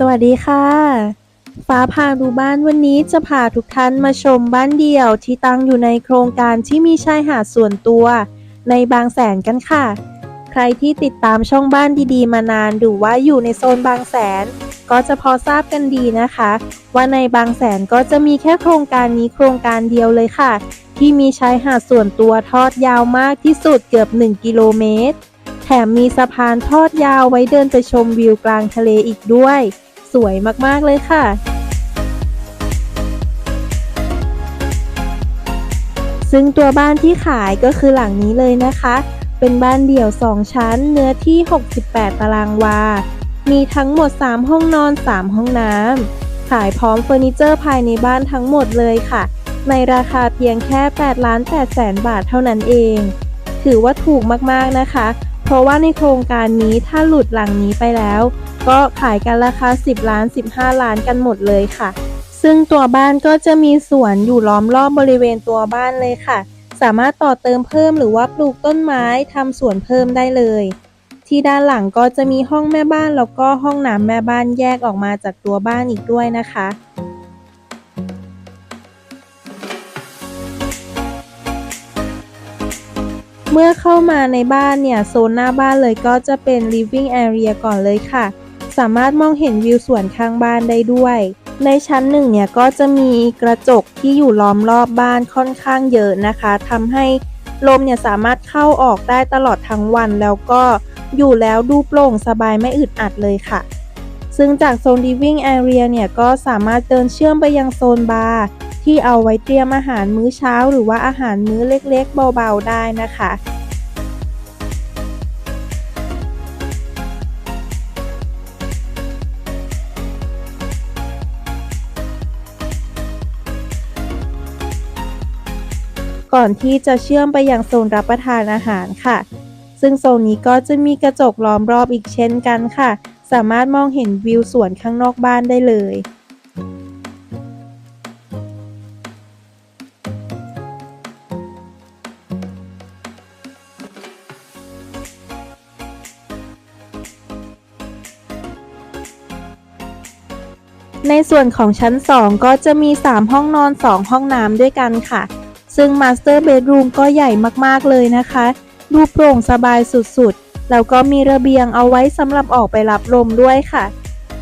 สวัสดีค่ะ ฟ้าพาดูบ้านวันนี้จะพาทุกท่านมาชมบ้านเดี่ยวที่ตั้งอยู่ในโครงการที่มีชายหาดส่วนตัว ในบางแสนกันค่ะ ใครที่ติดตามช่องบ้านดีๆ มานานหรือว่าอยู่ในโซนบางแสน ก็จะพอทราบกันดีนะคะ ว่าในบางแสนก็จะมีแค่โครงการนี้โครงการเดียวเลยค่ะ ที่มีชายหาดส่วนตัวทอดยาวมากที่สุดเกือบ 1 กิโลเมตร แถมมีสะพานทอดยาวไว้เดินไปชมวิวกลางทะเลอีกด้วย สวยมากๆเลยค่ะ ซึ่งตัวบ้านที่ขายก็คือหลังนี้เลยนะคะ เป็นบ้านเดี่ยว 2 ชั้น เนื้อที่ 68 ตารางวา มีทั้งหมด 3 ห้องนอน 3 ห้องน้ำ ขายพร้อมเฟอร์นิเจอร์ภายในบ้านทั้งหมดเลยค่ะ ในราคาเพียงแค่8ล้าน8แสนบาทเท่านั้นเอง ถือว่าถูกมากๆนะคะ เพราะว่าในโครงการนี้ถ้าหลุดหลังนี้ไปแล้ว ก็ขายกันราคา 10 ล้าน 15 ล้านกันหมดเลยค่ะ ซึ่งตัวบ้านก็จะมีสวนอยู่ล้อมรอบบริเวณตัวบ้านเลยค่ะ สามารถต่อเติมเพิ่มหรือว่าปลูกต้นไม้ทำสวนเพิ่มได้เลย ที่ด้านหลังก็จะมีห้องแม่บ้านแล้วก็ห้องน้ำแม่บ้านแยกออกมาจากตัวบ้านอีกด้วยนะคะ เมื่อเข้ามาในบ้านเนี่ย โซนหน้าบ้านเลยก็จะเป็น living area ก่อนเลยค่ะ สามารถมองเห็นวิวสวนข้างบ้านได้ด้วย ในชั้นหนึ่งเนี่ยก็จะมีกระจกที่อยู่ล้อมรอบบ้านค่อนข้างเยอะนะคะทำให้ลมเนี่ยสามารถเข้าออกได้ตลอดทั้งวัน แล้วก็อยู่แล้วดูโปร่งสบายไม่อึดอัดเลยค่ะ ซึ่งจากโซน living area เนี่ยก็สามารถเดินเชื่อมไปยังโซนบาร์ ที่เอาไว้เตรียมอาหารมื้อเช้า หรือว่าอาหารมื้อเล็กๆ เบาๆได้นะคะก่อนที่จะเชื่อมไปยังโซนรับประทานอาหารค่ะ ซึ่งโซนนี้ก็จะมีกระจกล้อมรอบอีกเช่นกันค่ะ สามารถมองเห็นวิวสวนข้างนอกบ้านได้เลย ในส่วนของชั้น 2 ก็จะมี 3 ห้องนอน 2 ห้องน้ำด้วยกันค่ะ ซึ่ง Master Bedroom ก็ใหญ่มากๆเลยนะคะ ดูโปร่งสบายสุดๆ แล้วก็มีระเบียงเอาไว้สำหรับออกไปรับลมด้วยค่ะ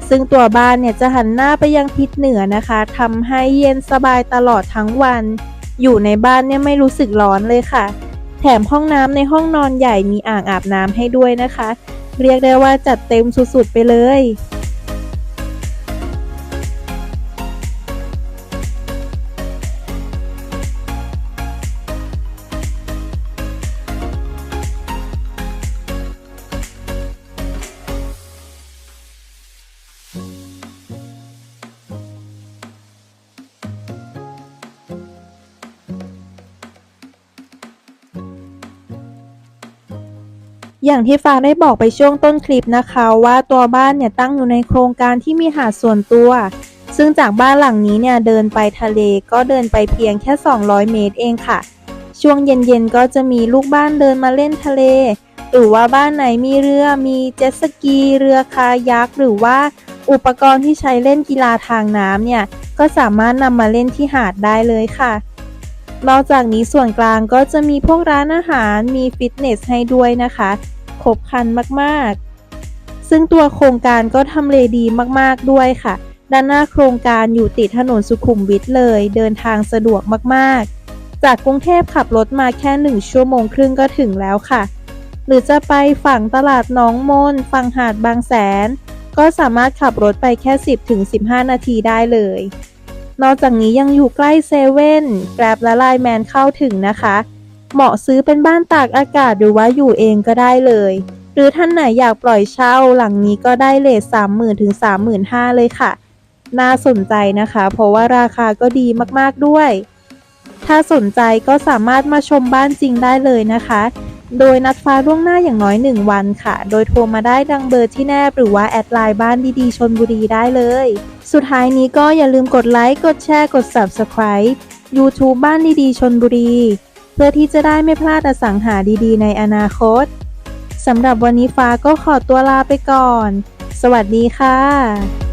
ซึ่งตัวบ้านเนี่ยจะหันหน้าไปยังทิศเหนือนะคะทำให้เย็นสบายตลอดทั้งวัน อยู่ในบ้านเนี่ยไม่รู้สึกร้อนเลยค่ะ แถมห้องน้ำในห้องนอนใหญ่มีอ่างอาบน้ำให้ด้วยนะคะ เรียกได้ว่าจัดเต็มสุดๆไปเลย อย่างที่ฟ้าได้บอกไปช่วงต้นคลิปนะคะว่าตัวบ้านเนี่ยตั้งอยู่ในโครงการที่มีหาดส่วนตัว ซึ่งจากบ้านหลังนี้เนี่ยเดินไปทะเลก็เดินไปเพียงแค่ 200 เมตรเองค่ะ ช่วงเย็นๆก็จะมีลูกบ้านเดินมาเล่นทะเล หรือว่าบ้านไหนมีเรือมีเจ็ตสกีเรือคายักหรือว่าอุปกรณ์ที่ใช้เล่นกีฬาทางน้ำเนี่ยก็สามารถนำมาเล่นที่หาดได้เลยค่ะนอกจากนี้ส่วนกลางก็จะมีพวกร้านอาหารมีฟิตเนสให้ด้วยนะคะ ครบคันมากๆ ซึ่งตัวโครงการก็ทำเลดีมากๆด้วยค่ะ ด้านหน้าโครงการอยู่ติดถนนสุขุมวิทเลย เดินทางสะดวกมากๆ จากกรุงเทพขับรถมาแค่หนึ่งชั่วโมงครึ่งก็ถึงแล้วค่ะ หรือจะไปฝั่งตลาดน้องมนฝั่งหาดบางแสน ก็สามารถขับรถไปแค่ 10-15 นาทีได้เลยนอกจากนี้ยังอยู่ใกล้เซเว่นแกร็บและไลน์แมนเข้าถึงนะคะ เหมาะซื้อเป็นบ้านตากอากาศหรือว่าอยู่เองก็ได้เลย หรือท่านไหนอยากปล่อยเช่าหลังนี้ก็ได้เลท30,000ถึง35,000เลยค่ะ น่าสนใจนะคะ เพราะว่าราคาก็ดีมากๆด้วย ถ้าสนใจก็สามารถมาชมบ้านจริงได้เลยนะคะ โดยนัดฟ้าล่วงหน้าอย่างน้อย 1 วันค่ะ โดยโทรมาได้ดังเบอร์ที่แนบหรือว่าแอดไลน์บ้านดีๆชนบุรีได้เลย สุดท้ายนี้ก็อย่าลืมกดไลค์กดแชร์กด Subscribe YouTube บ้านดีๆชนบุรี เพื่อที่จะได้ไม่พลาดอสังหาดีๆ ในอนาคตสำหรับวันนี้ฟ้าก็ขอตัวลาไปก่อน สวัสดีค่ะ